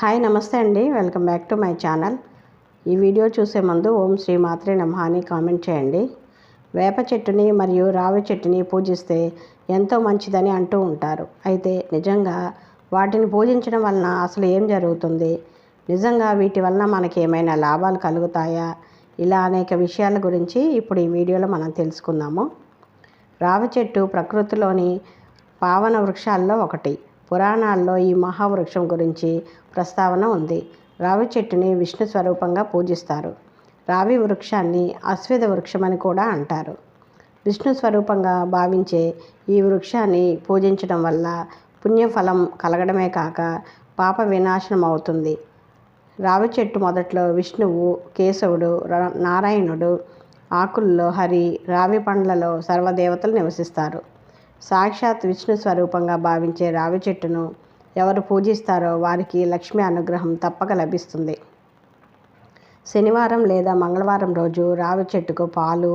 Hi నమస్తే అండి. Welcome back to my channel. ఈ వీడియో చూసే ముందు ఓం శ్రీ మాత్రే నమహాని అని కామెంట్ చేయండి. వేప చెట్టుని మరియు రావి చెట్టుని పూజిస్తే ఎంతో మంచిదని అంటూ ఉంటారు. అయితే నిజంగా వాటిని పూజించడం వలన అసలు ఏం జరుగుతుంది? నిజంగా వీటి వలన మనకి ఏమైనా లాభాలు కలుగుతాయా? ఇలా అనేక విషయాల గురించి ఇప్పుడు ఈ వీడియోలో మనం తెలుసుకుందాము. రావి చెట్టు ప్రకృతిలోని పావన వృక్షాల్లో ఒకటి. పురాణాల్లో ఈ మహావృక్షం గురించి ప్రస్తావన ఉంది. రావి చెట్టుని విష్ణు స్వరూపంగా పూజిస్తారు. రావి వృక్షాన్ని అశ్వేధ వృక్షం అని కూడా అంటారు. విష్ణు స్వరూపంగా భావించే ఈ వృక్షాన్ని పూజించడం వల్ల పుణ్యఫలం కలగడమే కాక పాప వినాశనం అవుతుంది. రావి చెట్టు మొదట్లో విష్ణువు కేశవుడు ర- నారాయణుడు ఆకుల్లో హరి రావి పండ్లలో సర్వదేవతలు నివసిస్తారు. సాక్షాత్ విష్ణు స్వరూపంగా భావించే రావి చెట్టును ఎవరు పూజిస్తారో వారికి లక్ష్మి అనుగ్రహం తప్పక లభిస్తుంది. శనివారం లేదా మంగళవారం రోజు రావి చెట్టుకు పాలు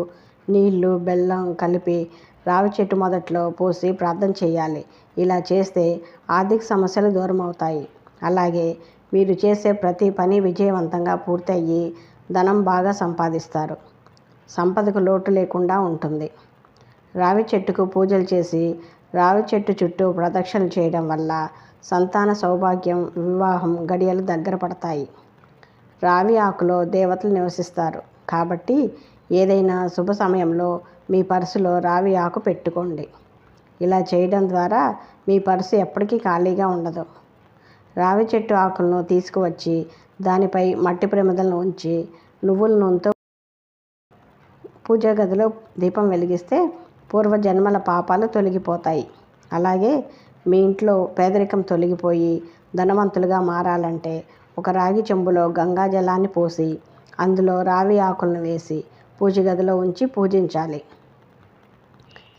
నీళ్ళు బెల్లం కలిపి రావి చెట్టు మొదట్లో పోసి ప్రార్థన చేయాలి. ఇలా చేస్తే ఆర్థిక సమస్యలు దూరం అవుతాయి అలాగే మీరు చేసే ప్రతి పని విజయవంతంగా పూర్తయ్యి ధనం బాగా సంపాదిస్తారు. సంపదకు లోటు లేకుండా ఉంటుంది. రావి చెట్టుకు పూజలు చేసి రావి చెట్టు చుట్టూ ప్రదక్షిణలు చేయడం వల్ల సంతాన సౌభాగ్యం వివాహం గడియలు దగ్గర పడతాయి. రావి ఆకులో దేవతలు నివసిస్తారు. కాబట్టి ఏదైనా శుభ సమయంలో మీ పర్సులో రావి ఆకు పెట్టుకోండి. ఇలా చేయడం ద్వారా మీ పర్సు ఎప్పటికీ ఖాళీగా ఉండదు. రావి చెట్టు ఆకులను తీసుకువచ్చి దానిపై మట్టి ప్రమిదలను ఉంచి నువ్వుల నూనెతో పూజా గదిలో దీపం వెలిగిస్తే పూర్వజన్మల పాపాలు తొలగిపోతాయి. అలాగే మీ ఇంట్లో పేదరికం తొలగిపోయి ధనవంతులుగా మారాలంటే ఒక రాగి చెంబులో గంగా జలాన్ని పోసి అందులో రావి ఆకులను వేసి పూజ గదిలో ఉంచి పూజించాలి.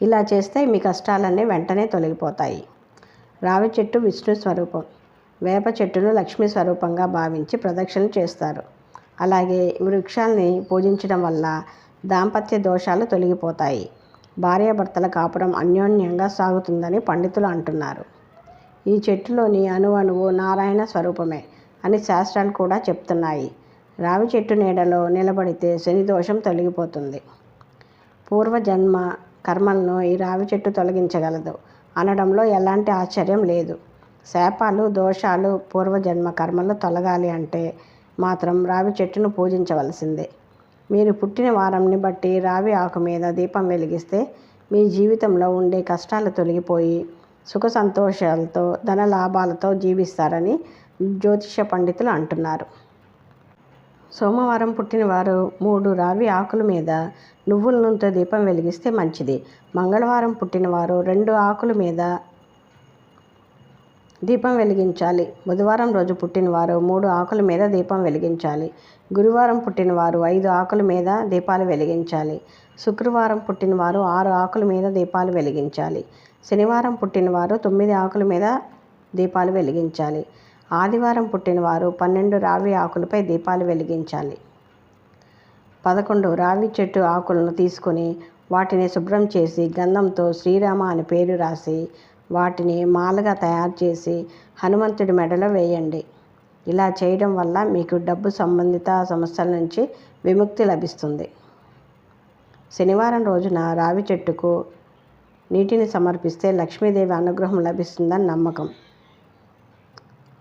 ఇలా చేస్తే మీ కష్టాలన్నీ వెంటనే తొలగిపోతాయి. రావి చెట్టు విష్ణు స్వరూపం. వేప చెట్టును లక్ష్మీ స్వరూపంగా భావించి ప్రదక్షిణ చేస్తారు. అలాగే వృక్షాల్ని పూజించడం వల్ల దాంపత్య దోషాలు తొలగిపోతాయి. భార్యాభర్తల కాపురం అన్యోన్యంగా సాగుతుందని పండితులు అంటున్నారు. ఈ చెట్టులోని అణువణువు నారాయణ స్వరూపమే అని శాస్త్రాలు కూడా చెప్తున్నాయి. రావి చెట్టు నీడలో నిలబడితే శని దోషం తొలగిపోతుంది. పూర్వజన్మ కర్మలను ఈ రావి చెట్టు తొలగించగలదు. అనడంలో ఎలాంటి ఆశ్చర్యం లేదు. శాపాలు దోషాలు పూర్వజన్మ కర్మలు తొలగాలి అంటే మాత్రం రావి చెట్టును పూజించవలసిందే. మీరు పుట్టిన వారంని బట్టి రావి ఆకు మీద దీపం వెలిగిస్తే మీ జీవితంలో ఉండే కష్టాలు తొలగిపోయి సుఖ సంతోషాలతో ధన లాభాలతో జీవిస్తారని జ్యోతిష పండితులు అంటున్నారు. సోమవారం పుట్టినవారు మూడు రావి ఆకుల మీద నువ్వుల నూనెతో దీపం వెలిగిస్తే మంచిది. మంగళవారం పుట్టినవారు రెండు ఆకుల మీద దీపం వెలిగించాలి. బుధవారం రోజు పుట్టినవారు మూడు ఆకుల మీద దీపం వెలిగించాలి. గురువారం పుట్టినవారు ఐదు ఆకుల మీద దీపాలు వెలిగించాలి. శుక్రవారం పుట్టినవారు ఆరు ఆకుల మీద దీపాలు వెలిగించాలి. శనివారం పుట్టినవారు తొమ్మిది ఆకుల మీద దీపాలు వెలిగించాలి. ఆదివారం పుట్టినవారు పన్నెండు రావి ఆకులపై దీపాలు వెలిగించాలి. పదకొండు రావి చెట్టు ఆకులను తీసుకొని వాటిని శుభ్రం చేసి గంధంతో శ్రీరామ అని పేరు రాసి వాటిని మాలగా తయారు చేసి హనుమంతుడి మెడలో వేయండి. ఇలా చేయడం వల్ల మీకు డబ్బు సంబంధిత సమస్యల నుంచి విముక్తి లభిస్తుంది. శనివారం రోజున రావి చెట్టుకు నీటిని సమర్పిస్తే లక్ష్మీదేవి అనుగ్రహం లభిస్తుందని నమ్మకం.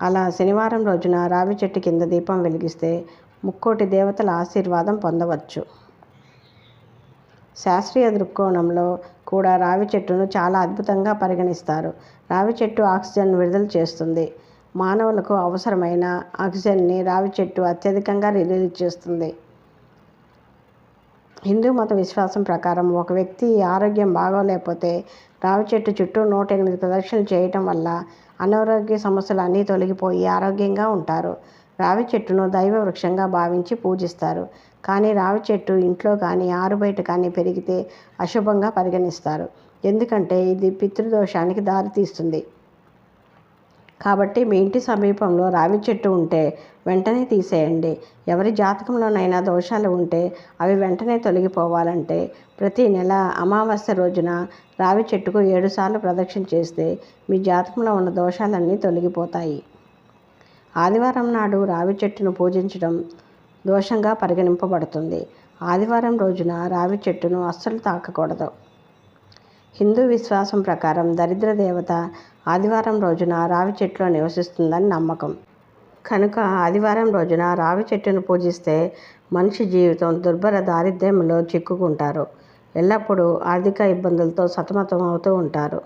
అలా శనివారం రోజున రావి చెట్టు కింద దీపం వెలిగిస్తే ముక్కోటి దేవతల ఆశీర్వాదం పొందవచ్చు. శాస్త్రీయ దృక్కోణంలో కూడా రావి చెట్టును చాలా అద్భుతంగా పరిగణిస్తారు. రావి చెట్టు ఆక్సిజన్ విడుదల చేస్తుంది. మానవులకు అవసరమైన ఆక్సిజన్ని రావి చెట్టు అత్యధికంగా రిలీజ్ చేస్తుంది. హిందూ మత విశ్వాసం ప్రకారం ఒక వ్యక్తి ఆరోగ్యం బాగోలేకపోతే రావి చెట్టు చుట్టూ నూట ఎనిమిది ప్రదక్షిణలు చేయటం వల్ల అనారోగ్య సమస్యలు అన్నీ తొలగిపోయి ఆరోగ్యంగా ఉంటారు. రావి చెట్టును దైవ వృక్షంగా భావించి పూజిస్తారు. కానీ రావి చెట్టు ఇంట్లో కానీ ఆరుబయట కానీ పెరిగితే అశుభంగా పరిగణిస్తారు. ఎందుకంటే ఇది పితృదోషానికి దారితీస్తుంది కాబట్టి మీ ఇంటి సమీపంలో రావి చెట్టు ఉంటే వెంటనే తీసేయండి. ఎవరి జాతకంలోనైనా దోషాలు ఉంటే అవి వెంటనే తొలగిపోవాలంటే ప్రతి నెల అమావాస్య రోజున రావి చెట్టుకు ఏడుసార్లు ప్రదక్షిణ చేస్తే మీ జాతకంలో ఉన్న దోషాలన్నీ తొలగిపోతాయి. ఆదివారం నాడు రావి చెట్టును పూజించడం దోషంగా పరిగణింపబడుతుంది. ఆదివారం రోజున రావి చెట్టును అస్సలు తాకకూడదు. హిందూ విశ్వాసం ప్రకారం దరిద్ర దేవత ఆదివారం రోజున రావి చెట్టులో నివసిస్తుందని నమ్మకం. కనుక ఆదివారం రోజున రావి చెట్టును పూజిస్తే మనిషి జీవితం దుర్భర దారిద్ర్యంలో చిక్కుకుంటారు. ఎల్లప్పుడూ ఆర్థిక ఇబ్బందులతో సతమతం అవుతూ ఉంటారు.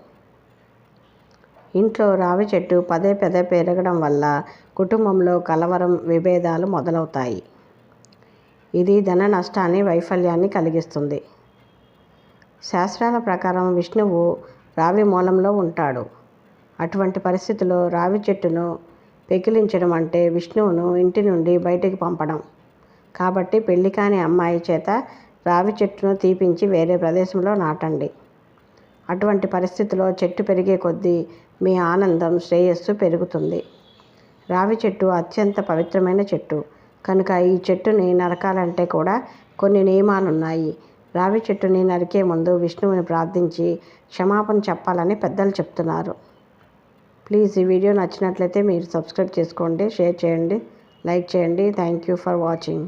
ఇంట్లో రావి చెట్టు పదే పదే పెరగడం వల్ల కుటుంబంలో కలవరం విభేదాలు మొదలవుతాయి. ఇది ధన నష్టాన్ని వైఫల్యాన్ని కలిగిస్తుంది. శాస్త్రాల ప్రకారం విష్ణువు రావి మూలంలో ఉంటాడు. అటువంటి పరిస్థితిలో రావి చెట్టును పెకిలించడం అంటే విష్ణువును ఇంటి నుండి బయటికి పంపడం. కాబట్టి పెళ్ళి కాని అమ్మాయి చేత రావి చెట్టును తీపించి వేరే ప్రదేశంలో నాటండి. అటువంటి పరిస్థితిలో చెట్టు పెరిగే కొద్దీ మీ ఆనందం శ్రేయస్సు పెరుగుతుంది. రావి చెట్టు అత్యంత పవిత్రమైన చెట్టు. కనుక ఈ చెట్టుని నరకాలంటే కూడా కొన్ని నియమాలున్నాయి. రావి చెట్టుని నరికే ముందు విష్ణువుని ప్రార్థించి క్షమాపణ చెప్పాలని పెద్దలు చెప్తున్నారు. ప్లీజ్ ఈ వీడియో నచ్చినట్లయితే మీరు సబ్స్క్రైబ్ చేసుకోండి షేర్ చేయండి లైక్ చేయండి. Thank you for watching.